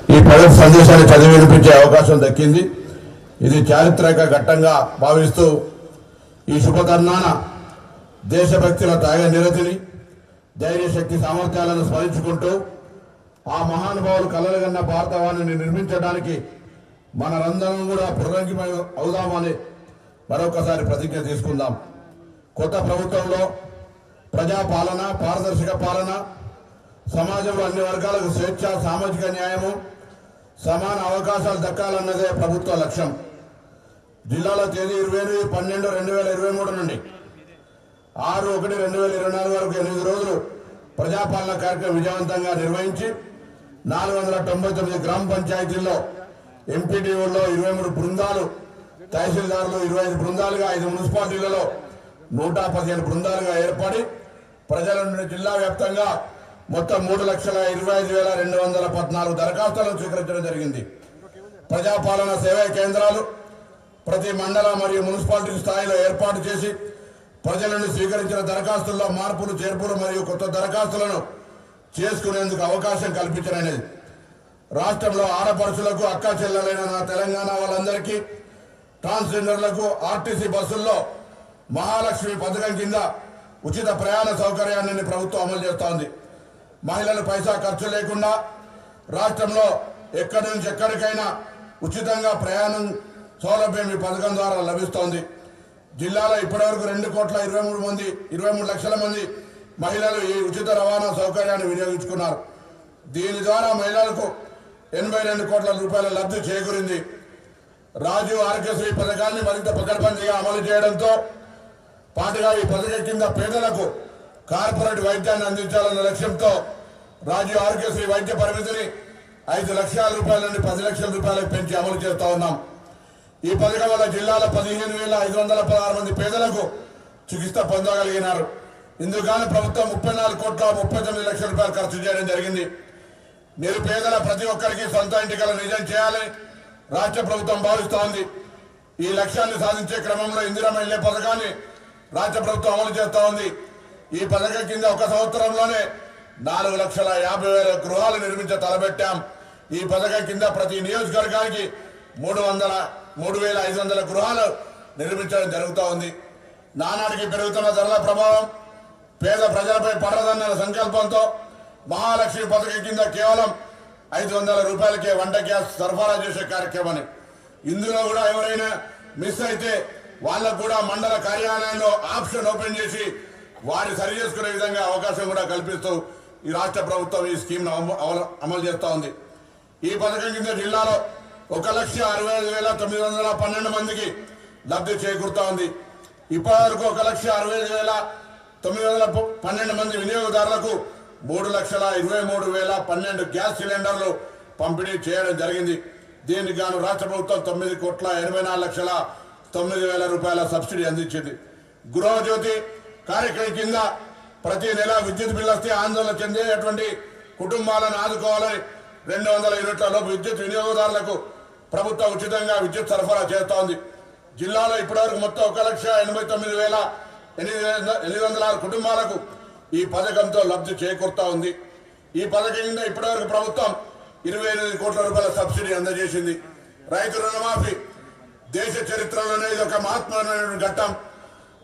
ఈ ప్రజల సందేశాన్ని చదివి వినిపించే అవకాశం దక్కింది. ఇది చారిత్రక ఘట్టంగా భావిస్తూ ఈ శుభతరుణాన దేశభక్తుల త్యాగ నిరతిని ధైర్యశక్తి సామర్థ్యాలను స్మరించుకుంటూ ఆ మహానుభావులు కలలుగన్న భారతవాణిని నిర్మించడానికి మనరందరం కూడా పునరంకిమై అవుదామని మరొకసారి ప్రతిజ్ఞ తీసుకుందాం. కొత్త ప్రభుత్వంలో ప్రజాపాలన పారదర్శక పాలన సమాజంలో అన్ని వర్గాలకు స్వేచ్ఛ సామాజిక న్యాయము సమాన అవకాశాలు దక్కాలన్నదే ప్రభుత్వ లక్ష్యం. జిల్లాలో తేదీ ఇరవై ఎనిమిది పన్నెండు రెండు వేల ఇరవై మూడు నుండి ఆరు ఒకటి రెండు వేల ఇరవై నాలుగు వరకు ఎనిమిది రోజులు ప్రజాపాలన కార్యక్రమం విజయవంతంగా నిర్వహించి నాలుగు వందల తొంభై తొమ్మిది గ్రామ పంచాయతీల్లో ఎంపీటీఓల్లో ఇరవై మూడు బృందాలు తహసీల్దారులు ఇరవై ఐదు బృందాలుగా ఐదు మున్సిపాలిటీలలో నూట పదిహేను బృందాలుగా ఏర్పడి ప్రజల నుండి జిల్లా వ్యాప్తంగా మొత్తం మూడు లక్షల ఇరవై ఐదు వేల రెండు వందల పద్నాలుగు దరఖాస్తులను స్వీకరించడం జరిగింది. ప్రజాపాలన సేవా కేంద్రాలు ప్రతి మండల మరియు మున్సిపాలిటీ స్థాయిలో ఏర్పాటు చేసి ప్రజలను స్వీకరించిన దరఖాస్తుల్లో మార్పులు చేర్పులు మరియు కొత్త దరఖాస్తులను చేసుకునేందుకు అవకాశం కల్పించడనేది రాష్ట్రంలో ఆడపడుచులకు అక్క చెల్లెలైన నా తెలంగాణ వాళ్ళందరికీ ట్రాన్స్జెండర్లకు ఆర్టీసీ బస్సుల్లో మహాలక్ష్మి పథకం కింద ఉచిత ప్రయాణ సౌకర్యాన్ని ప్రభుత్వం అమలు చేస్తోంది. మహిళలు పైసా ఖర్చు లేకుండా రాష్ట్రంలో ఎక్కడి నుంచి ఎక్కడికైనా ఉచితంగా ప్రయాణం సౌలభ్యం ఈ పథకం ద్వారా లభిస్తోంది. జిల్లాలో ఇప్పటివరకు రెండు కోట్ల ఇరవై మూడు మంది ఇరవై మూడు లక్షల మంది మహిళలు ఈ ఉచిత రవాణా సౌకర్యాన్ని వినియోగించుకున్నారు. దీని ద్వారా మహిళలకు ఎనభై రెండు కోట్ల రూపాయల లబ్ధి చేకూరింది. రాజీవ్ ఆరోగ్యశ్రీ పథకాన్ని మరింత పకడ్బందీగా అమలు చేయడంతో పాటుగా ఈ పథకం కింద పేదలకు కార్పొరేట్ వైద్యాన్ని అందించాలన్న లక్ష్యంతో రాజీవ్ ఆరోగ్యశ్రీ వైద్య పరిమితిని ఐదు లక్షల రూపాయల నుండి పది లక్షల రూపాయలకు పెంచి అమలు చేస్తా ఉన్నాం. ఈ పథకం వల్ల జిల్లాలో పదిహేను వేల ఐదు వందల పదహారు మంది పేదలకు చికిత్స పొందగలిగినారు. ఇందుకు ప్రభుత్వం ముప్పై నాలుగు కోట్ల ముప్పై తొమ్మిది లక్షల రూపాయలు ఖర్చు చేయడం జరిగింది. నిరుపేదల ప్రతి ఒక్కరికి సొంత ఇంటికల నిజం చేయాలని రాష్ట్ర ప్రభుత్వం భావిస్తోంది. ఈ లక్ష్యాన్ని సాధించే క్రమంలో ఇందిరా మహిళ పథకాన్ని రాష్ట్ర ప్రభుత్వం అమలు చేస్తూ ఉంది. ఈ పథకం కింద ఒక సంవత్సరంలోనే నాలుగు లక్షల యాభై వేల గృహాలు నిర్మించ తలబెట్టాం ఈ పథకం కింద ప్రతి నియోజకవర్గానికి మూడు వందల మూడు వేల ఐదు వందల గృహాలు నిర్మించడం జరుగుతూ ఉంది. నానాటికి పెరుగుతున్న ధరల ప్రభావం పేద ప్రజలపై పడదన్న సంకల్పంతో మహాలక్ష్మి పథకం కింద కేవలం ఐదు వందల రూపాయలకే వంట గ్యాస్ సరఫరా చేసే కార్యక్రమాన్ని. ఇందులో కూడా ఎవరైనా మిస్ అయితే వాళ్ళకు కూడా మండల కార్యాలయంలో ఆప్షన్ ఓపెన్ చేసి వారి సరి చేసుకునే విధంగా అవకాశం కూడా కల్పిస్తూ ఈ రాష్ట్ర ప్రభుత్వం ఈ స్కీమ్ను అమలు చేస్తూ ఉంది. ఈ పథకం కింద జిల్లాలో ఒక లక్ష అరవై ఐదు వేల తొమ్మిది వందల పన్నెండు మందికి లబ్ధి చేకూరుతా ఉంది. ఇప్పటి వరకు ఒక లక్ష అరవై ఐదు వేల తొమ్మిది వందల పన్నెండు మంది వినియోగదారులకు మూడు లక్షల ఇరవై మూడు వేల పన్నెండు గ్యాస్ సిలిండర్లు పంపిణీ చేయడం జరిగింది. దీనికి గాను రాష్ట్ర ప్రభుత్వం తొమ్మిది కోట్ల ఎనభై నాలుగు లక్షల తొమ్మిది వేల రూపాయల సబ్సిడీ అందించింది. గృహజ్యోతి కార్యక్రమం కింద ప్రతి నెల విద్యుత్ బిల్లు వస్తే ఆందోళన చెందేటువంటి కుటుంబాలను ఆదుకోవాలని రెండు వందల యూనిట్ల లోపు విద్యుత్ వినియోగదారులకు ప్రభుత్వం ఉచితంగా విద్యుత్ సరఫరా చేస్తోంది. జిల్లాలో ఇప్పటివరకు మొత్తం ఒక లక్ష ఎనభై తొమ్మిది వేల ఎనిమిది ఎనిమిది వందల ఆరు కుటుంబాలకు ఈ పథకంతో లబ్ధి చేకూరుతా ఉంది. ఈ పథకం కింద ఇప్పటివరకు ప్రభుత్వం ఇరవై ఎనిమిది కోట్ల రూపాయల సబ్సిడీ అందజేసింది. రైతు రుణమాఫీ దేశ చరిత్రలోనే ఇది ఒక మహత్వమైన ఘట్టం.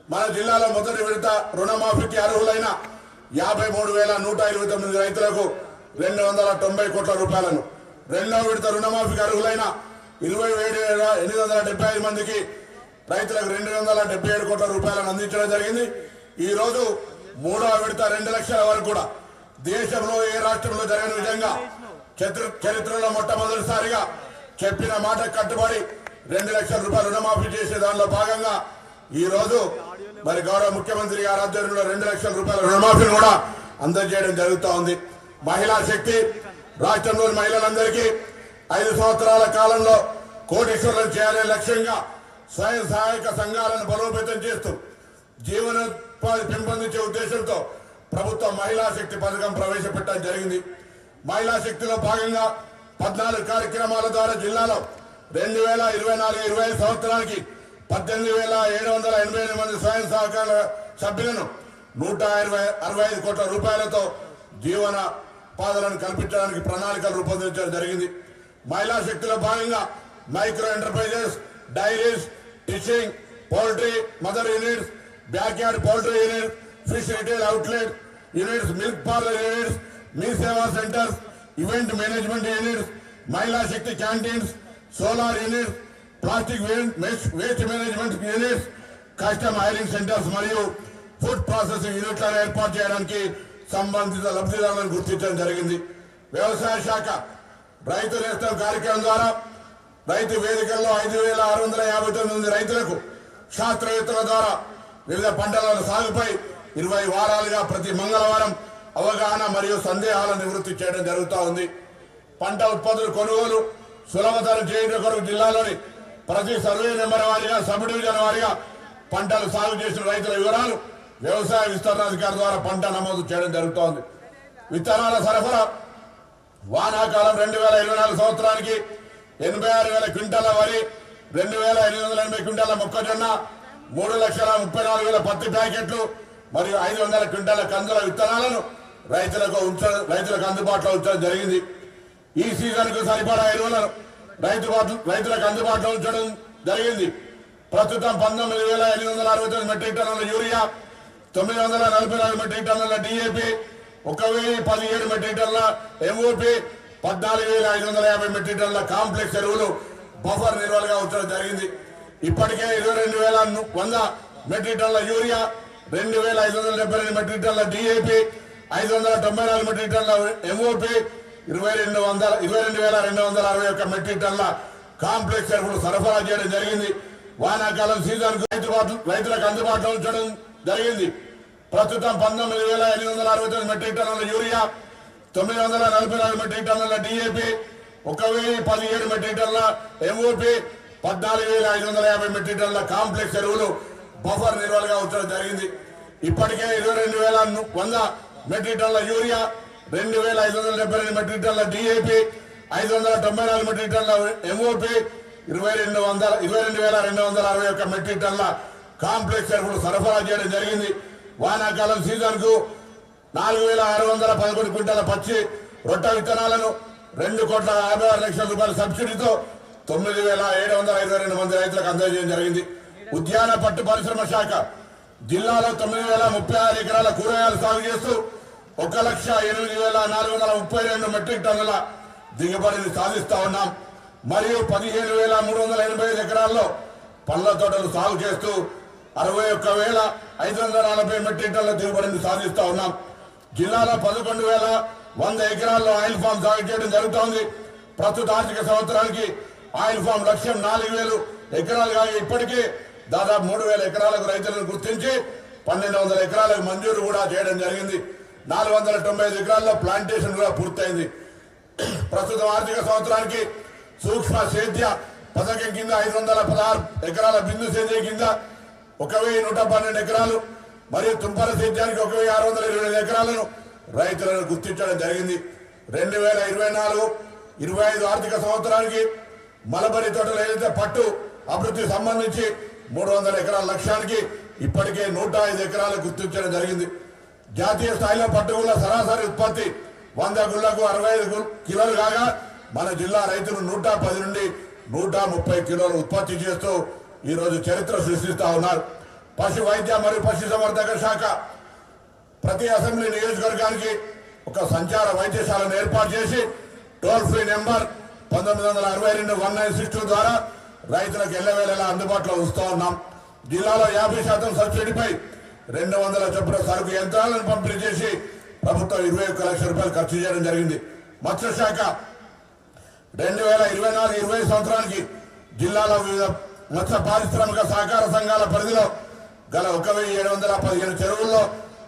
మన జిల్లాలో మొదటి విడత రుణమాఫీకి అర్హులైన యాభై మూడు వేల నూట ఇరవై తొమ్మిది రైతులకు రెండు వందల తొంభై కోట్ల రూపాయలను. రెండవ విడత రుణమాఫీకి అర్హులైన ఇరవై ఏడు వేల ఎనిమిది వందల డెబ్బై ఐదు మందికి రైతులకు రెండు వందల డెబ్బై ఏడు కోట్ల రూపాయలను అందించడం జరిగింది. ఈ రోజు మూడవ విడత రెండు లక్షల వరకు కూడా దేశంలో ఏ రాష్ట్రంలో జరిగిన విధంగా చరిత్ర- చరిత్రలో మొట్టమొదటిసారిగా చెప్పిన మాట కట్టుబడి రెండు లక్షల రూపాయలు రుణమాఫీ చేసే దానిలో భాగంగా ఈ రోజు మరి గౌరవ ముఖ్యమంత్రి గారి ఆధ్వర్యంలో రెండు లక్షల రూపాయల రుణమాఫీని కూడా అందజేయడం జరుగుతూ ఉంది. మహిళా శక్తి రాష్ట్రంలోని మహిళలందరికీ ఐదు సంవత్సరాల కాలంలో కోటీశ్వరులను చేయాలనే లక్ష్యంగా స్వయం సహాయక సంఘాలను బలోపేతం చేస్తూ జీవనోపాధి పెంపొందించే ఉద్దేశంతో ప్రభుత్వం మహిళా శక్తి పథకం ప్రవేశపెట్టడం జరిగింది. మహిళా శక్తిలో భాగంగా పద్నాలుగు కార్యక్రమాల ద్వారా జిల్లాలో రెండు వేల ఇరవై నాలుగు ఇరవై ఐదు సంవత్సరానికి పద్దెనిమిది వేల ఏడు వందల ఎనభై ఎనిమిది మంది స్వయం సహకార సభ్యులను నూట ఇరవై అరవై ఐదు కోట్ల రూపాయలతో జీవన పాదలను కల్పించడానికి ప్రణాళికలు రూపొందించడం జరిగింది. మహిళా శక్తిలో భాగంగా micro enterprises dairies fishing poultry mother units back yard poultry unit fish retail outlet units milk parlour units Mee Seva centres event management units Mahila Shakti canteens solar units plastic waste management units custom hiring centres మరియు food processing యూనిట్లను ఏర్పాటు చేయడానికి సంబంధిత లబ్ధిదారులను గుర్తించడం జరిగింది. వ్యవసాయ శాఖ రైతు నేస్తం కార్యక్రమం ద్వారా రైతు వేదికల్లో ఐదు వేల ఆరు వందల యాభై తొమ్మిది మంది రైతులకు శాస్త్రవేత్తల ద్వారా వివిధ పంటల సాగుపై ఇరవై వారాలుగా ప్రతి మంగళవారం అవగాహన మరియు సందేహాల నివృత్తి చేయడం జరుగుతూ ఉంది. పంట ఉత్పత్తుల కొనుగోలు సులభతరం చేయడం కొరకు జిల్లాలోని ప్రతి సర్వే నెంబర్ వారీగా సబ్ డివిజన్ వారీగా పంటలు సాగు చేసిన రైతుల వివరాలు వ్యవసాయ విస్తరణాధికారి ద్వారా పంట నమోదు చేయడం జరుగుతోంది. విత్తనాల సరఫరా వానాకాలం రెండు వేల ఇరవై నాలుగు సంవత్సరానికి ఎనభై ఆరు వేల క్వింటాల వరి రెండు వేల ఎనిమిది వందల ఎనభై క్వింటాల మొక్కజొన్న మూడు లక్షల ముప్పై నాలుగు వేల పత్తి ప్యాకెట్లు మరియు ఐదు వందల క్వింటాల కందుల విత్తనాలను రైతులకు ఉంచ రైతులకు అందుబాటులో ఉంచడం జరిగింది. ఈ సీజన్కు సరిపడా ఎరువులను రైతు రైతులకు అందుబాటులో ఉంచడం జరిగింది. ప్రస్తుతం పంతొమ్మిది వేల ఎనిమిది వందల అరవై తొమ్మిది మెట్రిక్ టన్నుల యూరియా తొమ్మిది వందల నలభై నాలుగు మెట్రిక్ టన్నుల డిఏపి ఒక వెయ్యి పదిహేడు మెట్రిక్ టన్నుల ఎంఓపి పద్నాలుగు వేల ఐదు వందల యాభై మెట్రిక్ టన్నుల కాంప్లెక్స్ ఎరువులు బఫర్ నిల్వలుగా ఉంచడం జరిగింది. ఇప్పటికే ఇరవై రెండు వేల వంద మెట్రిక్ టన్నుల యూరియా రెండు వేల ఐదు వందల డెబ్బై రెండు మెట్రిక్ టన్నుల డిఏపి ఐదు వందల తొంభై నాలుగు మెట్రిక్ టన్నుల ఎంఓపి ఇరవై రెండు వందల ఇరవై రెండు వేల రెండు వందల అరవై ఒక్క మెట్రిక్ టన్నుల కాంప్లెక్స్ ఎరువులు సరఫరా చేయడం జరిగింది. వానాకాలం సీజన్ రైతుబాటు రైతులకు అందుబాటులో ఉంచడం జరిగింది. ప్రస్తుతం పంతొమ్మిది వేల ఎనిమిది వందల అరవై తొమ్మిది మెట్రిక్ టన్నుల యూరియా తొమ్మిది వందల నలభై నాలుగు మెట్రిక్ టన్నుల డిఏపి ఒక వెయ్యి పదిహేడు మెట్రిక్ టన్నుల ఎంఓపి పద్నాలుగు వేల ఐదు వందల యాభై మెట్రిక్ టన్నుల కాంప్లెక్స్ ఎరువులు బఫర్ నిల్వలుగా ఉంచడం జరిగింది. ఇప్పటికే ఇరవై రెండు వేల వంద మెట్రిక్ టన్నుల యూరియా రెండు వేల ఐదు వందల డెబ్బై రెండు మెట్రిక్ టన్ల డిఏపి ఐదు వందల తొంభై నాలుగు మెట్రిక్ టన్ల ఎంఓపి ఇరవై రెండు వందల ఇరవై రెండు వేల రెండు వందల అరవై ఒక్క మెట్రిక్ టన్నుల కాంప్లెక్స్ ఎరువులు సరఫరా చేయడం జరిగింది. వానాకాలం సీజన్కు నాలుగు వేల ఆరు వందల పదకొండు క్వింటాల పచ్చి రొట్ట విత్తనాలను రెండు కోట్ల యాభై ఆరు లక్షల రూపాయల సబ్సిడీతో తొమ్మిది వేల ఏడు వందల ఇరవై రెండు మంది రైతులకు అందజేయడం జరిగింది. ఉద్యాన పట్టు పరిశ్రమ శాఖ జిల్లాలో తొమ్మిది వేల ముప్పై ఆరు ఎకరాల కూరగాయలు సాగు చేస్తూ ఒక లక్ష ఎనిమిది వేల నాలుగు వందల ముప్పై రెండు మెట్రిక్ టన్నుల దిగుబడిని సాధిస్తా ఉన్నాం. మరియు పదిహేను వేల మూడు వందల ఎనభై ఐదు ఎకరాల్లో పళ్ళ తోటలు సాగు చేస్తూ అరవై ఒక్క వేల ఐదు వందల నలభై మెట్రిక్ టన్నుల దిగుబడిని సాధిస్తా ఉన్నాం. జిల్లాలో పదకొండు వేల వంద ఎకరాల్లో ఆయిల్ ఫామ్ సాగు చేయడం జరుగుతోంది. ప్రస్తుత ఆర్థిక సంవత్సరానికి ఆయిల్ ఫామ్ లక్ష్యం నాలుగు వేలు ఎకరాలు కాగా ఇప్పటికీ దాదాపు మూడు వేల ఎకరాలకు రైతులను గుర్తించి పన్నెండు వందల ఎకరాలకు మంజూరు కూడా చేయడం జరిగింది. నాలుగు వందల తొంభై ఐదు ఎకరాల్లో ప్లాంటేషన్ కూడా పూర్తయింది. ప్రస్తుతం ఆర్థిక సంవత్సరానికి సూక్ష్మ సేద్య పథకం కింద ఐదు వందల పదహారు ఎకరాల బిందు సేద్యం కింద ఒక వెయ్యి నూట పన్నెండు ఎకరాలు మరియు తుంపర సేద్యానికి ఒక వెయ్యి ఆరు వందల ఇరవై ఐదు ఎకరాలను రైతులను గుర్తించడం జరిగింది. రెండు వేల ఇరవై నాలుగు ఇరవై ఐదు ఆర్థిక సంవత్సరానికి మలబరి తోటలు ఏదైతే పట్టు అభివృద్ధి సంబంధించి మూడు వందల ఎకరాల లక్ష్యానికి ఇప్పటికే నూట ఐదు ఎకరాలు గుర్తించడం జరిగింది. జాతీయ స్థాయిలో పట్టుగుళ్ళ సరాసరి ఉత్పత్తి వంద గుళ్ళకు అరవై ఐదు కిలోలు కాగా మన జిల్లా రైతులు నూట పది నుండి నూట ముప్పై కిలోలు ఉత్పత్తి చేస్తూ ఈ రోజు చరిత్ర సృష్టిస్తా ఉన్నారు. పశు వైద్య మరియు పశు సంవర్ధక శాఖ ప్రతి అసెంబ్లీ నియోజకవర్గానికి ఒక సంచార వైద్యశాలను ఏర్పాటు చేసి టోల్ ఫ్రీ నెంబర్ పంతొమ్మిది వందల అరవై రెండు వన్ నైన్ సిక్స్ టూ ద్వారా రైతులకు ఎల్లవేళలా అందుబాటులో వస్తూ ఉన్నాం. జిల్లాలో యాభై శాతం సబ్సిడీపై రెండు వందల చొప్పున సరుకు యంత్రాలను పంపిణీ చేసి ప్రభుత్వం ఇరవై ఒక్క లక్షల రూపాయలు ఖర్చు చేయడం జరిగింది. మత్స్యశాఖ రెండు వేల ఇరవై నాలుగు ఇరవై సంవత్సరానికి జిల్లాలో వివిధ మత్స్య పారిశ్రామిక సహకార సంఘాల పరిధిలో గల ఒక వెయ్యి ఏడు వందల పదిహేను చెరువుల్లో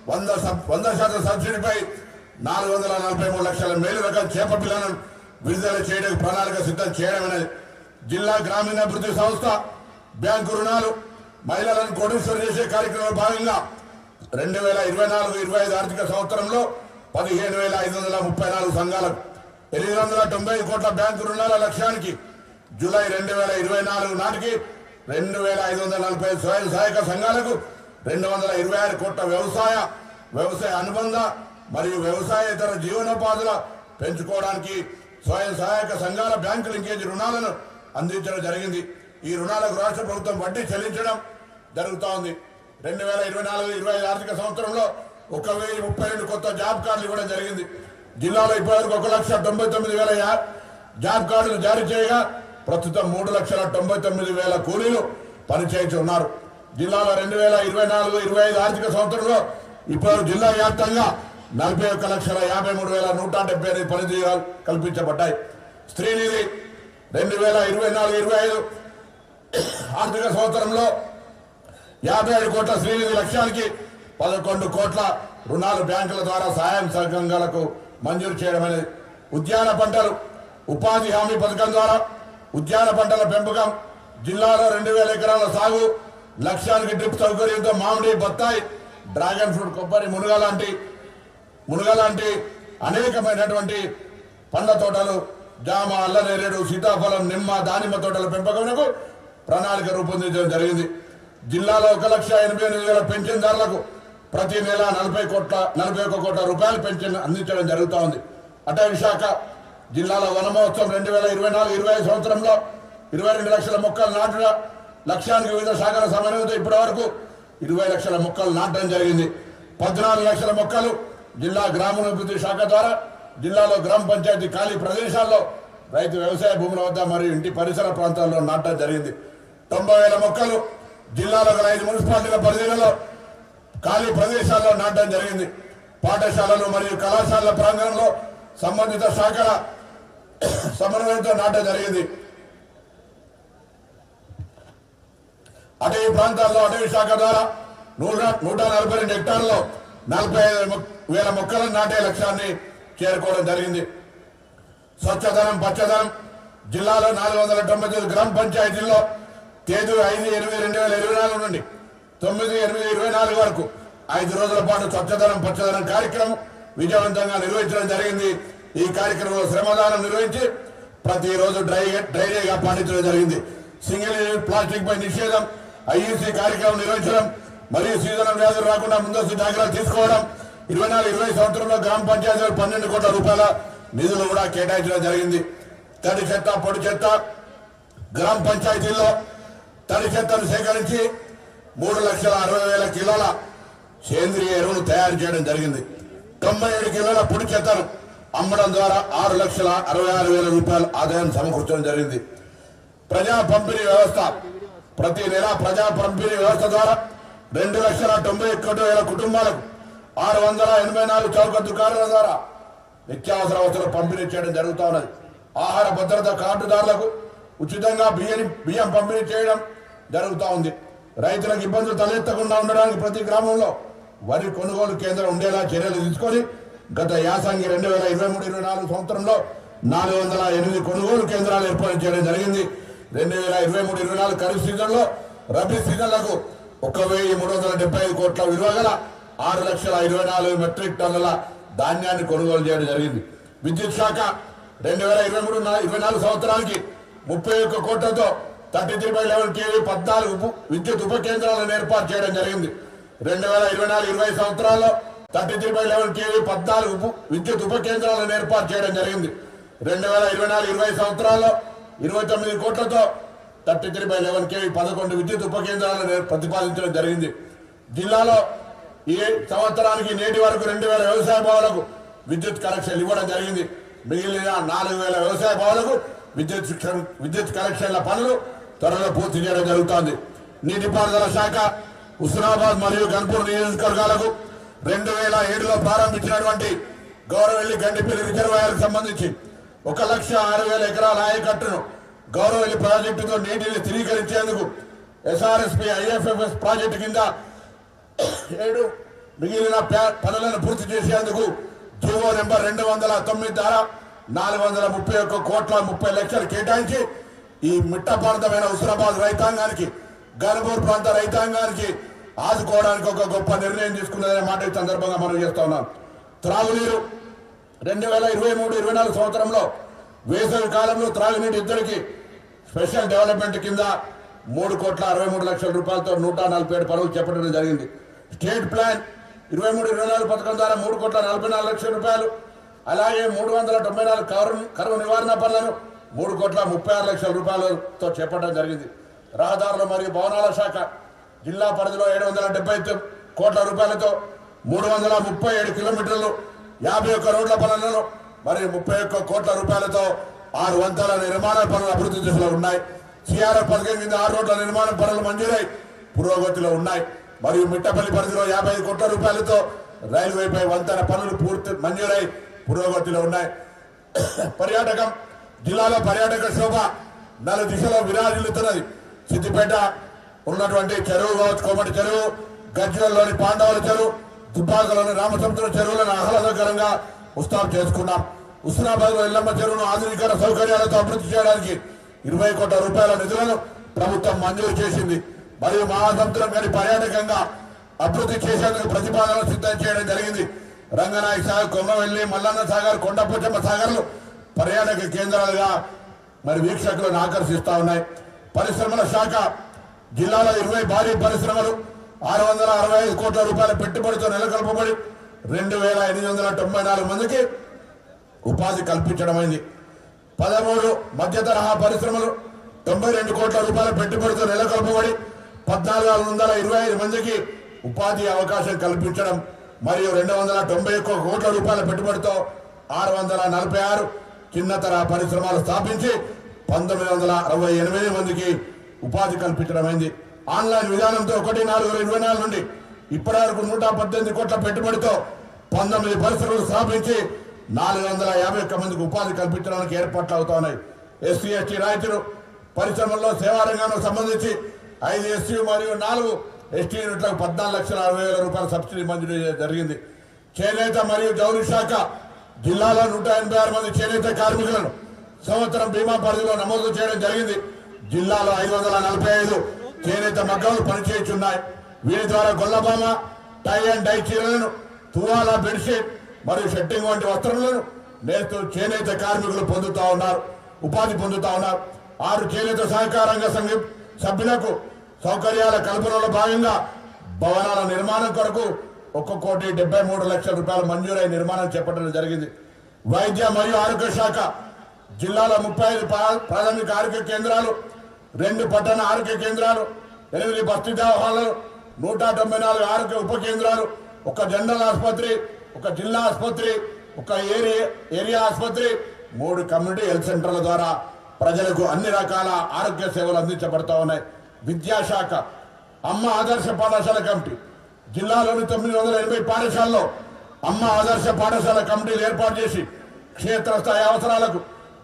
వంద వంద శాతం సబ్సిడీపై నాలుగు వందల నలభై మూడు లక్షల మేలు రకం చేప పిల్లలను విడుదల చేయడానికి ప్రణాళిక సిద్ధం చేయడమనేది జిల్లా గ్రామీణాభివృద్ధి సంస్థ బ్యాంకు రుణాలు మహిళలను కోటేశ్వరం చేసే కార్యక్రమంలో భాగంగా రెండు వేల ఇరవై నాలుగు ఇరవై ఐదు ఆర్థిక సంవత్సరంలో పదిహేను వేల ఐదు వందల ముప్పై నాలుగు సంఘాలకు ఎనిమిది వందల తొంభై కోట్ల బ్యాంకు రుణాల లక్ష్యానికి జూలై రెండు వేల ఇరవై నాలుగు నాటికి రెండు వేల ఐదు వందల నలభై స్వయం సహాయక సంఘాలకు రెండు వందల ఇరవై ఆరు కోట్ల వ్యవసాయ వ్యవసాయ అనుబంధ మరియు వ్యవసాయేతర జీవనోపాధుల పెంచుకోవడానికి స్వయం సహాయక సంఘాల బ్యాంకు లింకేజ్ రుణాలను అందించడం జరిగింది. ఈ రుణాలకు రాష్ట్ర ప్రభుత్వం వడ్డీ చెల్లించడం జరుగుతూ ఉంది రెండు వేల ఇరవై నాలుగు ఇరవై ఐదు ఆర్థిక సంవత్సరంలో ఒక వెయ్యి ముప్పై రెండు కొత్త జాబ్ కార్డులు ఇవ్వడం జరిగింది. జిల్లాలో ఇప్పటివరకు ఒక లక్ష తొంభై తొమ్మిది వేల జాబ్ కార్డులు జారీ చేయగా ప్రస్తుతం మూడు లక్షల తొంభై తొమ్మిది వేల కూలీలు పనిచేయించి ఉన్నారు. జిల్లాలో రెండు వేల ఇరవై నాలుగు ఇరవై ఐదు ఆర్థిక సంవత్సరంలో ఇప్పుడు జిల్లా వ్యాప్తంగా నలభై ఒక్క లక్షల యాభై మూడు వేల నూట డెబ్బై ఎనిమిది పనిచేయాలు కల్పించబడ్డాయి. స్త్రీనిధి రెండు వేల ఇరవై నాలుగు ఇరవై ఐదు ఆర్థిక సంవత్సరంలో యాభై ఏడు కోట్ల శ్రీనిధి లక్ష్యానికి పదకొండు కోట్ల రుణాలు బ్యాంకుల ద్వారా సాయం సంఘాలకు మంజూరు చేయడం అనేది ఉద్యాన పంటలు ఉపాధి హామీ పథకం ద్వారా ఉద్యాన పంటల పెంపకం జిల్లాలో రెండు వేల ఎకరాల సాగు లక్ష్యానికి డ్రిప్ సౌకర్యంతో మామిడి బత్తాయి డ్రాగన్ ఫ్రూట్ కొబ్బరి మునగ లాంటి మునగ లాంటి అనేకమైనటువంటి పండ్ల తోటలు జామ అల్లనేరేడు సీతాఫలం నిమ్మ దానిమ్మ తోటల పెంపకమునకు ప్రణాళిక రూపొందించడం జరిగింది. జిల్లాలో ఒక లక్ష ఎనభై ఎనిమిది వేల పెన్షన్దారులకు ప్రతి నెల నలభై కోట్ల నలభై ఒక్క కోట్ల రూపాయలు పెన్షన్ అందించడం జరుగుతూ ఉంది. అటవీ శాఖ జిల్లాలో వన మహోత్సవం రెండు వేల ఇరవై నాలుగు ఇరవై ఐదు సంవత్సరంలో ఇరవై రెండు లక్షల మొక్కలు నాటుట లక్ష్యానికి వివిధ శాఖల సమన్వయంతో ఇప్పటి వరకు ఇరవై లక్షల మొక్కలు నాటడం జరిగింది. పద్నాలుగు లక్షల మొక్కలు జిల్లా గ్రామీణాభివృద్ధి శాఖ ద్వారా జిల్లాలో గ్రామ పంచాయతీ ఖాళీ ప్రదేశాల్లో రైతు వ్యవసాయ భూముల వద్ద మరియు ఇంటి పరిసర ప్రాంతాల్లో నాటడం జరిగింది. తొంభై వేల మొక్కలు జిల్లాలో గల ఐదు మున్సిపాలిటీల పరిధిలో ఖాళీ ప్రదేశాల్లో నాటడం జరిగింది. పాఠశాలలు మరియు కళాశాలల ప్రాంగణంలో సంబంధిత శాఖల సమన్వయంతో నాటడం జరిగింది. అటవీ ప్రాంతాల్లో అటవీ శాఖ ద్వారా నూట నూట నలభై రెండు హెక్టార్లలో నలభై ఐదు వేల మొక్కలను నాటే లక్ష్యాన్ని చేరుకోవడం జరిగింది. స్వచ్ఛదనం పచ్చదనం జిల్లాలో నాలుగు వందల తొంభై తొమ్మిది గ్రామ పంచాయతీల్లో తేదీ ఐదు ఎనిమిది రెండు వేల ఇరవై నాలుగు నుండి తొమ్మిది ఎనిమిది ఇరవై నాలుగు వరకు ఐదు రోజుల పాటు స్వచ్ఛదనం పచ్చదనం కార్యక్రమం విజయవంతంగా నిర్వహించడం జరిగింది. ఈ కార్యక్రమంలో శ్రమదానం నిర్వహించి ప్రతిరోజు డ్రై డ్రైడేగా పాటించడం జరిగింది. సింగిల్ యూజ్ ప్లాస్టిక్ పై నిషేధం ఐఈసీ కార్యక్రమం నిర్వహించడం మరియు సీజన్ వ్యాధులు రాకుండా ముందస్తు జాగ్రత్తలు తీసుకోవడం ఇరవై నాలుగు ఇరవై సంవత్సరంలో గ్రామ పంచాయతీలు పన్నెండు కోట్ల రూపాయల నిధులు కూడా కేటాయించడం జరిగింది. తడి చెత్త పొడి చెత్త గ్రామ పంచాయతీల్లో తడి చెత్తను సేకరించి మూడు లక్షల అరవై వేల కిలోల సేంద్రియ ఎరువును తయారు చేయడం జరిగింది. తొంభై ఏడు కిలోల పొడి చెత్తను అమ్మడం ద్వారా ఆరు లక్షల అరవై ఆరు వేల రూపాయల ఆదాయం సమకూర్చడం జరిగింది. ప్రజా పంపిణీ వ్యవస్థ ప్రతి నెల ప్రజా పంపిణీ వ్యవస్థ ద్వారా రెండు లక్షల తొంభై ఒకటి వేల కుటుంబాలకు ఆరు వందల ఎనభై నాలుగు చౌక దుకాణాల ద్వారా నిత్యావసర వస్తువులు పంపిణీ చేయడం జరుగుతూ ఉన్నది. ఆహార భద్రత కార్డుదారులకు ఉచితంగా బియ్యం బియ్యం పంపిణీ చేయడం జరుగుతూ ఉంది. రైతులకు ఇబ్బందులు తలెత్తకుండా ఉండడానికి ప్రతి గ్రామంలో వరి కొనుగోలు కేంద్రం ఉండేలా చర్యలు తీసుకొని గత యాసంగి రెండు వేల ఇరవై మూడు ఇరవై నాలుగు సంవత్సరంలో నాలుగు వందల ఎనిమిది కొనుగోలు కేంద్రాలు ఏర్పాటు చేయడం జరిగింది. రెండు వేల ఇరవై మూడు ఇరవై నాలుగు ఖరీఫ్ సీజన్లో రబీ సీజన్లకు ఒక వెయ్యి మూడు వందల డెబ్బై ఐదు కోట్ల విలువ గల ఆరు లక్షల ఇరవై నాలుగు మెట్రిక్ టన్నుల ధాన్యాన్ని కొనుగోలు చేయడం జరిగింది. విద్యుత్ శాఖ రెండు వేల ఇరవై మూడు ఇరవై నాలుగు సంవత్సరానికి ముప్పై ఒక్క కోట్లతో thirty three by eleven KV పద్నాలుగు విద్యుత్ ఉప కేంద్రాలను ఏర్పాటు చేయడం జరిగింది. రెండు వేల ఇరవై నాలుగు ఇరవై సంవత్సరాల్లో thirty three by eleven KV పద్నాలుగు విద్యుత్ ఉప కేంద్రాలను ఏర్పాటు చేయడం జరిగింది. రెండు వేల ఇరవై నాలుగు ఇరవై సంవత్సరాల్లో ఇరవై తొమ్మిది కోట్లతో thirty three by eleven KV పదకొండు విద్యుత్ ఉప కేంద్రాలను ప్రతిపాదించడం జరిగింది. జిల్లాలో ఈ సంవత్సరానికి నేటి వరకు రెండు వేల వ్యవసాయ భవనాలకు విద్యుత్ కనెక్షన్లు ఇవ్వడం జరిగింది. మిగిలిన నాలుగు వేల వ్యవసాయ భవనాలకు విద్యుత్ విద్యుత్ కనెక్షన్ల పనులు త్వరలో పూర్తి చేయడం జరుగుతోంది. నీటిపారుదల శాఖ హుస్నాబాద్ మరియు గన్పూర్ నియోజకవర్గాలకు రెండు వేల ఏడులో ప్రారంభించినటువంటి గౌరవెల్లి గండిపల్లి రిజర్వాయర్కు సంబంధించి ఒక లక్ష ఆరు వేల ఎకరాల ఆయకట్టును గౌరవెల్లి ప్రాజెక్టుతో నీటిని స్థిరీకరించేందుకు ఎస్ఆర్ఎస్పి ఐఎఫ్ఎఫ్ఎస్ ప్రాజెక్టు కింద ఏడు మిగిలిన ప్యా- పనులను పూర్తి చేసేందుకు జీవో నెంబర్ రెండు వందల తొమ్మిది ద్వారా నాలుగు వందల ముప్పై ఒక్క కోట్ల ముప్పై లక్షలు కేటాయించి ఈ మిట్ట ప్రాంతమైన హుస్నాబాద్ రైతాంగానికి గన్పూర్ ప్రాంత రైతాంగానికి ఆదుకోవడానికి ఒక గొప్ప నిర్ణయం తీసుకున్నదనే మాట ఈ సందర్భంగా మనం చేస్తా ఉన్నాం. త్రాగునీరు రెండు వేల ఇరవై మూడు ఇరవై నాలుగు సంవత్సరంలో వేసవి కాలంలో త్రాగునీటి ఇద్దరికి స్పెషల్ డెవలప్మెంట్ కింద మూడు కోట్ల అరవై మూడు లక్షల రూపాయలతో నూట నలభై ఏడు పనులు చేపట్టడం జరిగింది. స్టేట్ ప్లాన్ ఇరవై మూడు ఇరవై నాలుగు పథకం ద్వారా మూడు కోట్ల నలభై నాలుగు లక్షల రూపాయలు అలాగే మూడు వందల తొంభై నాలుగు కరువు కరువు నివారణ పనులను మూడు కోట్ల ముప్పై ఆరు లక్షల రూపాయలతో చేపట్టడం జరిగింది. రహదారులు మరియు భవనాల శాఖ జిల్లా పరిధిలో ఏడు వందల డెబ్బై కోట్ల రూపాయలతో మూడు వందల ముప్పై ఏడు కిలోమీటర్లు యాభై ఒక్క రోడ్ల పనులను మరియు ముప్పై ఒక్క కోట్ల రూపాయలతో ఆరు వంతల నిర్మాణ పనులు అభివృద్ధి దశలో ఉన్నాయి. సిఆర్ఎఫ్ పథకం కింద ఆరు రోడ్ల నిర్మాణ పనులు మంజూరై పురోగతిలో ఉన్నాయి. మరియు మిట్టపల్లి పరిధిలో యాభై ఐదు కోట్ల రూపాయలతో రైల్వేపై వంతెన పనులు పూర్తి మంజూరై పురోగతిలో ఉన్నాయి. పర్యాటకం జిల్లాలో పర్యాటక శోభ నలు దిశలో విరాజిల్లుతున్నది. సిద్దిపేట ఉన్నటువంటి చెరువు కావచ్చు కోమటి చెరువు గజ్జలలోని పాండవుల చెరువు దుబ్బాకలోని రామసముద్రం చెరువులను ఆహ్లాదకరంగా ఉత్సాహం చేసుకున్నాం. హుస్నాబాద్ ఎల్లమ్మ చెరువును ఆధునీకరణ సౌకర్యాలతో అభివృద్ధి చేయడానికి ఇరవై కోట్ల రూపాయల నిధులను ప్రభుత్వం మంజూరు చేసింది. మరియు మహాసముద్రం గారి పర్యాటకంగా అభివృద్ధి చేసేందుకు ప్రతిపాదనలు సిద్ధం చేయడం జరిగింది. రంగనాయ సాగర్ కొమ్మవెల్లి మల్లన్న సాగర్ కొండపోచమ్మ సాగర్లు పర్యాటక కేంద్రాలుగా మరి వీక్షకులను ఆకర్షిస్తూ ఉన్నాయి. పరిశ్రమల శాఖ జిల్లాలో ఇరవై భారీ పరిశ్రమలు ఆరు వందల అరవై ఐదు కోట్ల రూపాయల పెట్టుబడితో నెలకొల్పబడి రెండు వేల ఎనిమిది వందల తొంభై నాలుగు మందికి ఉపాధి కల్పించడమైంది. పదమూడు మధ్య తరహా పరిశ్రమలు తొంభై రెండు కోట్ల రూపాయల పెట్టుబడితో నెలకొల్పబడి పద్నాలుగు వందల ఇరవై ఐదు మందికి ఉపాధి అవకాశం కల్పించడం మరియు రెండు వందల తొంభై ఒక్క కోట్ల రూపాయల పెట్టుబడితో ఆరు వందల నలభై ఆరు చిన్నతర పరిశ్రమలు స్థాపించి పంతొమ్మిది వందల అరవై ఎనిమిది మందికి ఉపాధి కల్పించడమైంది. ఆన్లైన్ విధానంతో ఒకటి నాలుగు ఇరవై నాలుగు నుండి ఇప్పటి వరకు నూట పద్దెనిమిది కోట్ల పెట్టుబడితో పంతొమ్మిది పరిశ్రమలు స్థాపించి నాలుగు వందల యాభై ఒక్క మందికి ఉపాధి కల్పించడానికి ఏర్పాట్లు అవుతా ఉన్నాయి ఎస్సీ ఎస్టీ రాయితీలు పరిశ్రమల్లో సేవారంగానికి సంబంధించి ఐదు ఎస్సీ మరియు నాలుగు ఎస్టీ యూనిట్లకు పద్నాలుగు లక్షల అరవై వేల రూపాయల సబ్సిడీ మంజూరు జరిగింది. చేనేత మరియు జౌలి శాఖ జిల్లాలో నూట ఎనభై ఆరు మంది చేనేత కార్మికులను సంవత్సరం బీమా పరిధిలో నమోదు చేయడం జరిగింది. జిల్లాలో ఐదు వందల నలభై ఐదు చేనేత మగ్గాలు పనిచేయుచున్నాయి వీరి ద్వారా గొల్లబామ టై అండ్ డై చీరలను తువాల బెడ్షీట్ మరియు షెట్టింగ్ వంటి వస్త్రములను నేస్తూ చేనేత కార్మికులు పొందుతా ఉన్నారు. ఉపాధి పొందుతా ఉన్నారు. ఆరు చేనేత సహకారంగా సంఘం సభ్యులకు సౌకర్యాల కల్పనలో భాగంగా భవనాల నిర్మాణం కొరకు ఒక్క కోటి డెబ్బై మూడు లక్షల రూపాయల మంజూరై నిర్మాణం చేపట్టడం జరిగింది. వైద్య మరియు ఆరోగ్య శాఖ జిల్లాలో ముప్పై ఐదు ప్రాథమిక ఆరోగ్య కేంద్రాలు రెండు పట్టణ ఆరోగ్య కేంద్రాలు ఎనిమిది బస్తీ దవాఖానాలు నూట తొంభై నాలుగు ఆరోగ్య ఉప కేంద్రాలు ఒక జనరల్ ఆసుపత్రి ఒక జిల్లా ఆసుపత్రి ఒక ఏరియా ఏరియా ఆసుపత్రి మూడు కమ్యూనిటీ హెల్త్ సెంటర్ల ద్వారా ప్రజలకు అన్ని రకాల ఆరోగ్య సేవలు అందించబడతా ఉన్నాయి. విద్యాశాఖ అమ్మ ఆదర్శ పాఠశాల కమిటీ. జిల్లాలోని తొమ్మిది వందల ఎనభై పాఠశాలలో అమ్మ ఆదర్శ పాఠశాల కమిటీలు ఏర్పాటు చేసి క్షేత్రస్థాయి అవసరాలకు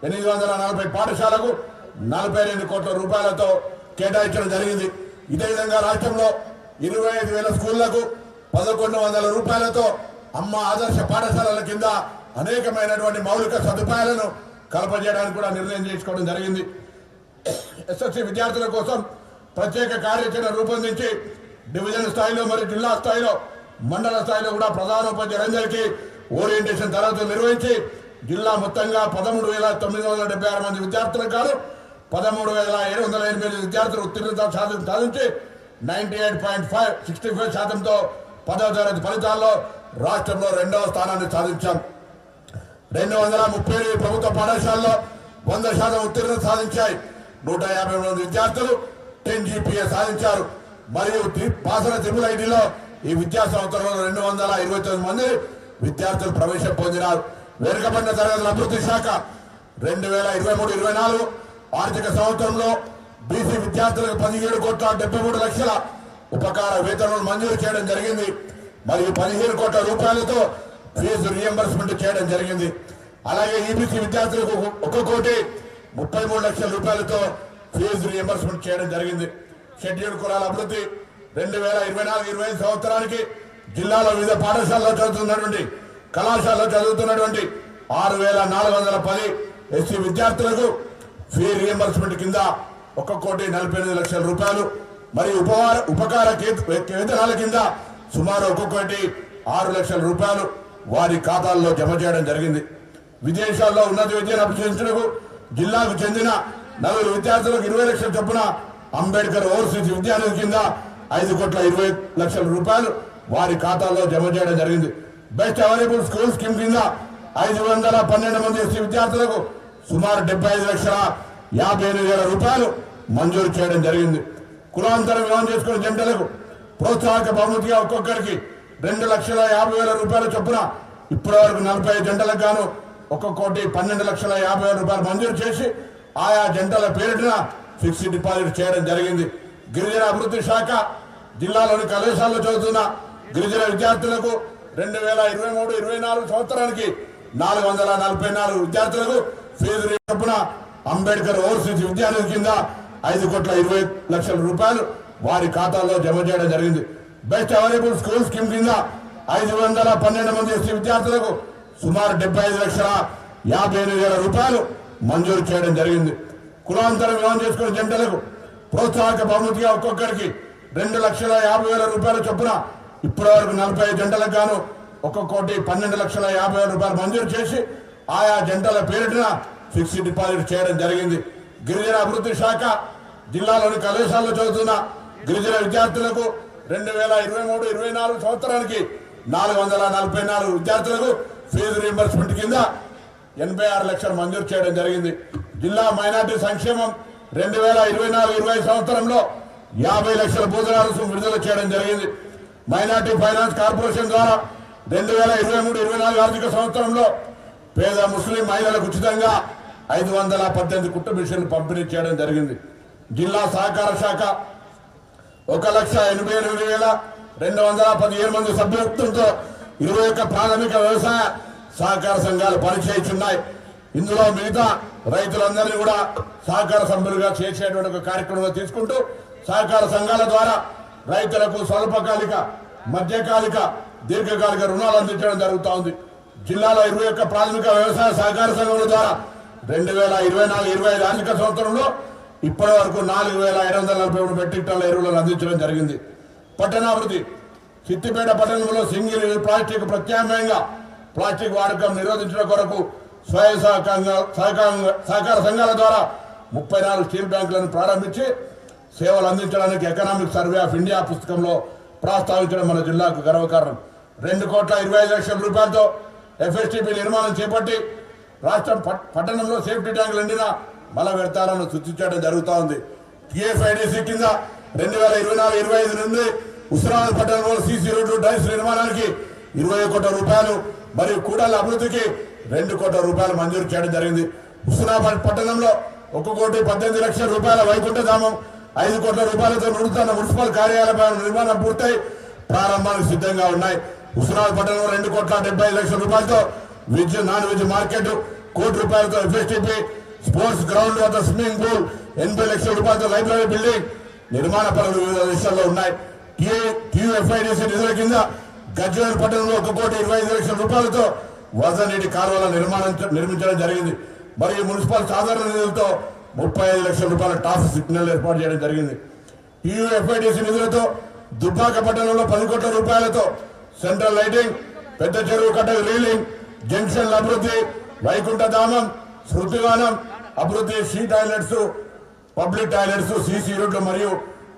ఎనిమిది వందల నలభై పాఠశాలకు నలభై రెండు కోట్ల రూపాయలతో కేటాయించడం జరిగింది. ఇదే విధంగా రాష్ట్రంలో ఇరవై ఐదు వేల స్కూళ్ళకు పదకొండు వందల రూపాయలతో అమ్మ ఆదర్శ పాఠశాలల కింద అనేకమైనటువంటి మౌలిక సదుపాయాలను కలపజేయడానికి కూడా నిర్ణయం చేసుకోవడం జరిగింది. ఎస్ఎస్సి విద్యార్థుల కోసం ప్రత్యేక కార్యాచరణ రూపొందించి డివిజన్ స్థాయిలో మరియు జిల్లా స్థాయిలో మండల స్థాయిలో కూడా ప్రధానోపాధ్యాయులందరికీ ఓరియంటేషన్ తరగతులు నిర్వహించి జిల్లా మొత్తంగా పదమూడు వేల తొమ్మిది వందల డెబ్బై ఆరు మంది విద్యార్థులకు కాదు పదమూడు వేల ఏడు వందల ఎనభై ఎనిమిది విద్యార్థులు ఉత్తీర్ణత సాధి- సాధించి ninety eight point five sixty five శాతంతో పదవ తరగతి ఫలితాల్లో రాష్ట్రంలో రెండవ స్థానాన్ని సాధించాం. రెండు వందల ముప్పై ఎనిమిది ప్రభుత్వ పాఠశాలలో వంద శాతం ఉత్తీర్ణత సాధించాయి. నూట యాభై మంది విద్యార్థులు టెన్ జీపీఏ సాధించారు. మరియు తి- బాసర త్రిపుల ఐడిలో ఈ విద్యా సంవత్సరంలో రెండు వందల ఇరవై తొమ్మిది మంది విద్యార్థులు ప్రవేశం పొందినారు. వెనుకబడిన తరగతుల అభివృద్ధి శాఖ రెండు వేల ఇరవై మూడు ఇరవై నాలుగు ఆర్థిక సంవత్సరంలో బీసీ విద్యార్థులకు పదిహేడు కోట్ల డెబ్బై మూడు లక్షల ఉపకార వేతనాలు మంజూరు చేయడం జరిగింది. మరియు పదిహేను కోట్ల రూపాయలతో ఫీజు రియంబర్స్మెంట్ చేయడం జరిగింది. అలాగే ఈబీసీ విద్యార్థులకు ఒక కోటి ముప్పై మూడు లక్షల రూపాయలతో ఫీజు రియంబర్స్మెంట్ చేయడం జరిగింది. షెడ్యూల్ కులాల అభివృద్ధి రెండు వేల ఇరవై నాలుగు ఇరవై ఐదు సంవత్సరానికి జిల్లాలో వివిధ పాఠశాలలో చదువుతున్నటువంటి కళాశాలలో చదువుతున్నటువంటి ఆరు వేల నాలుగు వందల పది ఎస్సీ విద్యార్థులకు ఫీ రియంబర్స్మెంట్ కింద ఒక కోటి నలభై ఎనిమిది లక్షల రూపాయలు మరియు ఉపహార ఉపకార వేతనాల కింద సుమారు ఒక్కొక్కటి ఆరు లక్షల రూపాయలు వారి ఖాతాల్లో జమ చేయడం జరిగింది. విదేశాల్లో ఉన్నత విద్యను అభ్యసించడానికి జిల్లాకు చెందిన నలుగురు విద్యార్థులకు ఇరవై లక్షల చొప్పున అంబేద్కర్ ఓవర్సీస్ విద్యార్థుల కింద ఐదు కోట్ల ఇరవై లక్షల రూపాయలు వారి ఖాతాల్లో జమ చేయడం జరిగింది. బెస్ట్ అవైలబుల్ స్కూల్ స్కీమ్ కింద ఐదు వందల పన్నెండు మంది ఎస్సీ విద్యార్థులకు సుమారు డెబ్బై ఐదు లక్షల యాభై ఎనిమిది వేల రూపాయలు మంజూరు చేయడం జరిగింది. కులాంతరం వివాహం చేసుకున్న జంటలకు ప్రోత్సాహక బహుమతిగా ఒక్కొక్కరికి రెండు లక్షల యాభై వేల రూపాయల చొప్పున ఇప్పటి వరకు నలభై జంటలకు గాను ఒక కోటి పన్నెండు లక్షల యాభై వేల రూపాయలు మంజూరు చేసి ఆయా జంటల పేరిట ఫిక్స్డ్ డిపాజిట్ చేయడం జరిగింది. గిరిజన అభివృద్ధి శాఖ జిల్లాలోని కళాశాలలో చదువుతున్న గిరిజన విద్యార్థులకు రెండు వేల ఇరవై మూడు ఇరవై నాలుగు సంవత్సరానికి నాలుగు వందల నలభై నాలుగు విద్యార్థులకు ఫీజు చొప్పున అంబేద్కర్ ఓవర్సీస్ విద్యార్థుల కింద ఐదు కోట్ల ఇరవై లక్షల రూపాయలు వారి ఖాతాల్లో జమ చేయడం జరిగింది. బెస్ట్ అవైలబుల్ స్కూల్ స్కీమ్ కింద ఐదు వందల పన్నెండు మంది ఎస్సీ విద్యార్థులకు సుమారు డెబ్బై ఐదు లక్షల యాభై ఎనిమిది వేల రూపాయలు మంజూరు చేయడం జరిగింది. కులాంతరం వివాహం చేసుకున్న జంటలకు ప్రోత్సాహక బహుమతిగా ఒక్కొక్కరికి రెండు లక్షల యాభై వేల రూపాయల చొప్పున ఇప్పటి వరకు నలభై జంటలకు గాను ఒక్కొక్కటి పన్నెండు లక్షల యాభై వేల రూపాయలు మంజూరు చేసి ఆయా జంటల పేరిటిన ఫిక్స్డ్ డిపాజిట్ చేయడం జరిగింది. గిరిజన అభివృద్ధి శాఖ జిల్లాలోని కళాశాలలో చదువుతున్న గిరిజన విద్యార్థులకు రెండు వేల ఇరవై మూడు ఇరవై నాలుగు సంవత్సరానికి నాలుగు వందల నలభై నాలుగు విద్యార్థులకు ఫీజు రీంబర్స్మెంట్ కింద ఎనభై ఆరు లక్షలు మంజూరు చేయడం జరిగింది. జిల్లా మైనార్టీ సంక్షేమం రెండు వేల ఇరవై నాలుగు ఇరవై సంవత్సరంలో యాభై లక్షల భోజన రుసుము విడుదల చేయడం జరిగింది. మైనార్టీ ఫైనాన్స్ కార్పొరేషన్ ద్వారా రెండు వేల ఇరవై మూడు ఇరవై నాలుగు ఆర్థిక సంవత్సరంలో పేద ముస్లిం మహిళలకు ఉచితంగా ఐదు వందల పద్దెనిమిది కుట్టు మిషన్లు పంపిణీ చేయడం జరిగింది. జిల్లా సహకార శాఖ ఒక లక్ష ఎనభై ఎనిమిది వేల రెండు వందల పదిహేను మంది సభ్యత్వంతో ఇరవై ఒక్క ప్రాథమిక వ్యవసాయ సహకార సంఘాలు పనిచేస్తున్నాయి. ఇందులో మిగతా రైతులందరినీ కూడా సహకార సభ్యులుగా చేసేటువంటి ఒక కార్యక్రమంలో తీసుకుంటూ సహకార సంఘాల ద్వారా రైతులకు స్వల్పకాలిక మధ్యకాలిక దీర్ఘకాలిక రుణాలు అందించడం జరుగుతూ ఉంది. జిల్లాలో ఇరవై ఒక్క ప్రాథమిక వ్యవసాయ సహకార సంఘముల ద్వారా రెండు వేల ఇరవై నాలుగు ఇరవై ఐదు ఆర్థిక సంవత్సరంలో ఇప్పటి వరకు నాలుగు వేల ఐదు వందల నలభై మూడు మెట్రిక్ టన్నుల ఎరువులను అందించడం జరిగింది. పట్టణాభివృద్ధి సిద్దిపేట పట్టణంలో సింగిల్ ప్లాస్టిక్ ప్రత్యామ్నాయంగా ప్లాస్టిక్ వాడకం నిరోధించడం కొరకు స్వయం సహకార సహకారంగా సహకార సంఘాల ద్వారా ముప్పై నాలుగు స్టీల్ బ్యాంకులను ప్రారంభించి సేవలు అందించడానికి ఎకనామిక్ సర్వే ఆఫ్ ఇండియా పుస్తకంలో ప్రస్తావించడం మన జిల్లాకు గర్వకారణం. రెండు కోట్ల ఇరవై ఐదు లక్షల రూపాయలతో ఎఫ్ఎస్టిపి నిర్మాణం చేపట్టి రాష్ట్రం పట్- పట్టణంలో సేఫ్టీ ట్యాంకులు నిండిన మల వ్యర్థాలను సృష్టించడం జరుగుతూ ఉంది. టిఎఫ్ఐడిసి కింద రెండు వేల ఇరవై నాలుగు ఇరవై ఐదు నుండి ఉస్మానాబాద్ పట్టణంలో సీసీ రోడ్డు డైస్ నిర్మాణానికి ఇరవై కోట్ల రూపాయలు మరియు కూడల అభివృద్ధికి రెండు కోట్ల రూపాయలు మంజూరు చేయడం జరిగింది. హుస్నాబాద్ పట్టణంలో ఒక కోటి పద్దెనిమిది లక్షల రూపాయల వైకుంఠధామం ఐదు కోట్ల రూపాయలతో నడుస్తున్న మున్సిపల్ కార్యాలయాల నిర్మాణం పూర్తయి ప్రారంభానికి సిద్ధంగా ఉన్నాయి. హుస్నాబాద్ పట్టణంలో రెండు కోట్ల డెబ్బై ఐదు లక్షల రూపాయలతో వెజ్ నాన్ వెజ్ మార్కెట్ కోటి రూపాయలతో ఎఫ్ఎస్టిపి స్పోర్ట్స్ గ్రౌండ్ వద్ద స్విమ్మింగ్ పూల్ ఎనభై లక్షల రూపాయలతో లైబ్రరీ బిల్డింగ్ నిర్మాణ పనులు వివిధ దేశాల్లో ఉన్నాయి. టీఎఫ్ఐడిసి నిధుల కింద గజ్వేల్ పట్టణంలో ఒక కోటి ఇరవై ఐదు లక్షల రూపాయలతో వరద నీటి కాలువల నిర్మాణం నిర్మించడం జరిగింది. మరియు మున్సిపల్ సాధారణ నిధులతో ముప్పై ఐదు లక్షల రూపాయల ట్రాఫిక్ సిగ్నల్ ఏర్పాటు చేయడం జరిగింది. టీయూఎఫ్ఐడిసి నిధులతో దుబ్బాక పట్టణంలో పది కోట్ల రూపాయలతో సెంట్రల్ లైటింగ్ పెద్ద చెరువు కట్ట రీలింగ్ జంక్షన్ల అభివృద్ధి వైకుంఠ ధామం శృతిగానం అభివృద్ధి she toilets public toilets CC రోడ్లు మరియు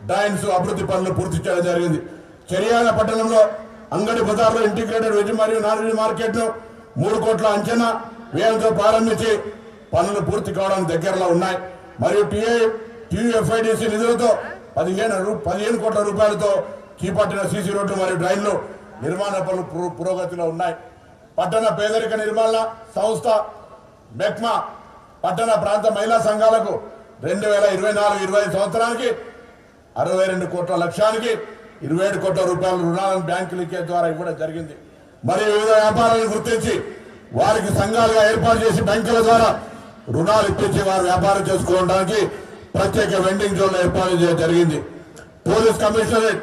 డాయిన్స్ అభివృద్ధి పనులు పూర్తి చేయడం జరిగింది. చెరియాల పట్టణంలో అంగడి బజార్లో ఇంటిగ్రేటెడ్ వెజ్ మరియు నాన్ వెజ్ మార్కెట్ను మూడు కోట్ల అంచనా వ్యయంతో ప్రారంభించి పనులు పూర్తి కావడానికి దగ్గరలో ఉన్నాయి. మరియు టీఏ టీయూఎఫ్ఐడిసి నిధులతో పదిహేను పదిహేను కోట్ల రూపాయలతో చేపట్టిన సీసీ రోడ్లు మరియు డ్రైన్లు నిర్మాణ పనులు పురోగతిలో ఉన్నాయి. పట్టణ పేదరిక నిర్మాణ సంస్థ మెక్మా పట్టణ ప్రాంత మహిళా సంఘాలకు రెండు వేల ఇరవై నాలుగు ఇరవై సంవత్సరానికి అరవై రెండు కోట్ల లక్ష్యానికి ఇరవై ఏడు కోట్ల రూపాయల రుణాలను బ్యాంకులు ఇచ్చే ద్వారా ఇవ్వడం జరిగింది. మరియు వివిధ వ్యాపారాలను గుర్తించి వారికి సంఘాలుగా ఏర్పాటు చేసి బ్యాంకుల ద్వారా రుణాలు ఇప్పించి వారు వ్యాపారం చేసుకోవడానికి ప్రత్యేక వెండింగ్ జోన్లు ఏర్పాటు చేయడం జరిగింది. పోలీస్ కమిషనరేట్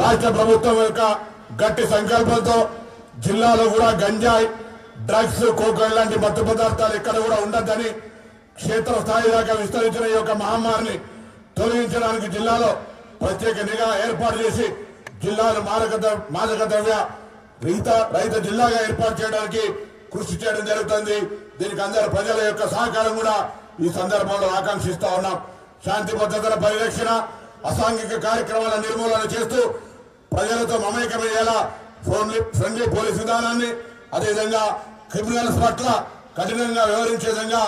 రాష్ట్ర ప్రభుత్వం యొక్క గట్టి సంకల్పంతో జిల్లాలో కూడా గంజాయి డ్రగ్స్ కోకల్ లాంటి మత్తు పదార్థాలు ఎక్కడ కూడా ఉండద్దని క్షేత్ర స్థాయి దాకా విస్తరించిన ఈ యొక్క మహమ్మారిని తొలగించడానికి జిల్లాలో ప్రత్యేక నిఘా ఏర్పాటు చేసి జిల్లాను మాదక మాదక ద్రవ్య రహిత రైతు జిల్లాగా ఏర్పాటు చేయడానికి కృషి చేయడం జరుగుతుంది. దీనికి అందరు ప్రజల యొక్క సహకారం కూడా ఈ సందర్భంలో ఆకాంక్షిస్తా ఉన్నాం. శాంతి భద్రతల పరిరక్షణ అసాంఘిక కార్యక్రమాల నిర్మూలన చేస్తూ ప్రజలతో మమేకమయ్యేలా ఫ్రెండ్లీ ఫ్రెండ్లీ పోలీస్ విధానాన్ని అదేవిధంగా క్రిమినల్స్ పట్ల కఠినంగా వ్యవహరించే విధంగా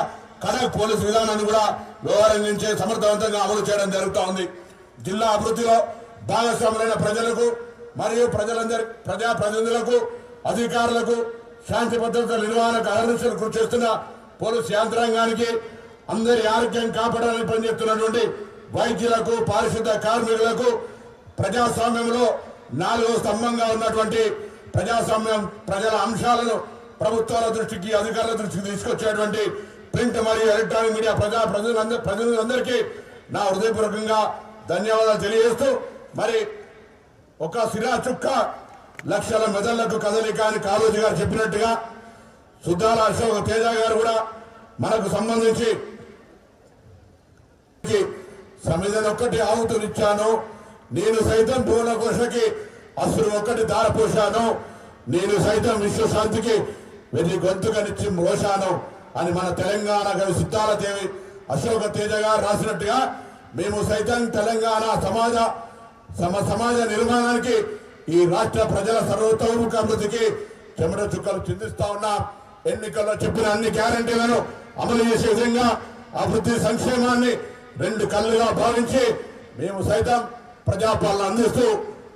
కడక్ పోలీస్ విధానాన్ని కూడా వ్యవహరించే సమర్థవంతంగా అమలు చేయడం జరుగుతూ ఉంది. జిల్లా అభివృద్ధిలో భాగస్వాములైన ప్రజలకు మరియు ప్రజలందరి ప్రజా ప్రతినిధులకు అధికారులకు శాంతి భద్రతల నిర్వహణకు అహర్నిశలు కృషి చేస్తున్న పోలీసు యంత్రాంగానికి అందరి ఆరోగ్యం కాపాడాలని పనిచేస్తున్నటువంటి వైద్యులకు పారిశుద్ధ కార్మికులకు ప్రజాస్వామ్యంలో నాలుగో స్తంభంగా ఉన్నటువంటి ప్రజాస్వామ్యం ప్రజల అంశాలను ప్రభుత్వాల దృష్టికి అధికారుల దృష్టికి తీసుకొచ్చేటువంటి ప్రింట్ మరియు ఎలక్ట్రానిక్ మీడియా ప్రజా ప్రజలందరి ప్రజలందరికీ నా హృదయపూర్వకంగా ధన్యవాదాలు తెలియజేస్తూ మరి ఒక సిరా చుక్క లక్షల మెదళ్ళకు కదలిక అని కాళోజీ గారు చెప్పినట్టుగా సుద్దాల అశోక్ తేజ గారు కూడా మనకు సంబంధించి సమిధను ఒక్కటి ఆహుతునిచ్చాను. నేను సైతం పూర్ణ కోశకి అసలు ఒక్కటి దారపోశాను. నేను సైతం విశ్వశాంతికి వెళ్ళి గొంతుకనిచ్చి మోశాను అని మన తెలంగాణ కవి సుత్తాల దేవి అశోక తేజ గారు రాసినట్టుగా మేము సైతం తెలంగాణ సమాజ సమ సమాజ నిర్మాణానికి ఈ రాష్ట్ర ప్రజల సర్వతోముఖ అభివృద్ధికి చెమట చుక్కలు చిందిస్తా ఉన్నాం. ఎన్నికల్లో చెప్పిన అన్ని గ్యారంటీలను అమలు చేసే విధంగా అభివృద్ధి సంక్షేమాన్ని రెండు కళ్ళుగా భావించి మేము సైతం ప్రజాపాలన అందిస్తూ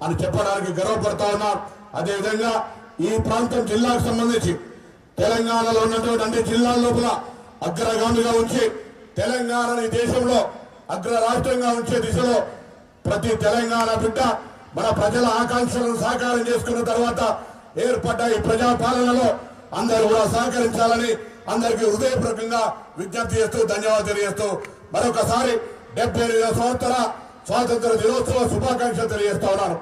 అని చెప్పడానికి గర్వపడతా ఉన్నాం. అదేవిధంగా ఈ ప్రాంతం జిల్లాకు సంబంధించి తెలంగాణలో ఉన్నటువంటి అన్ని జిల్లాల లోపల అగ్రగామిగా ఉంచి తెలంగాణని దేశంలో అగ్ర రాష్ట్రంగా ఉంచే దిశలో ప్రతి తెలంగాణ బిడ్డ మన ప్రజల ఆకాంక్షలను సాకారం చేసుకున్న తర్వాత ఏర్పడ్డ ఈ ప్రజాపాలనలో అందరూ కూడా సహకరించాలని అందరికీ హృదయపూర్వకంగా విజ్ఞప్తి చేస్తూ ధన్యవాదాలు తెలియజేస్తూ మరొకసారి డెబ్బై ఎనిమిదవ సంవత్సర స్వాతంత్ర దినోత్సవ శుభాకాంక్షలు తెలియజేస్తా ఉన్నాను.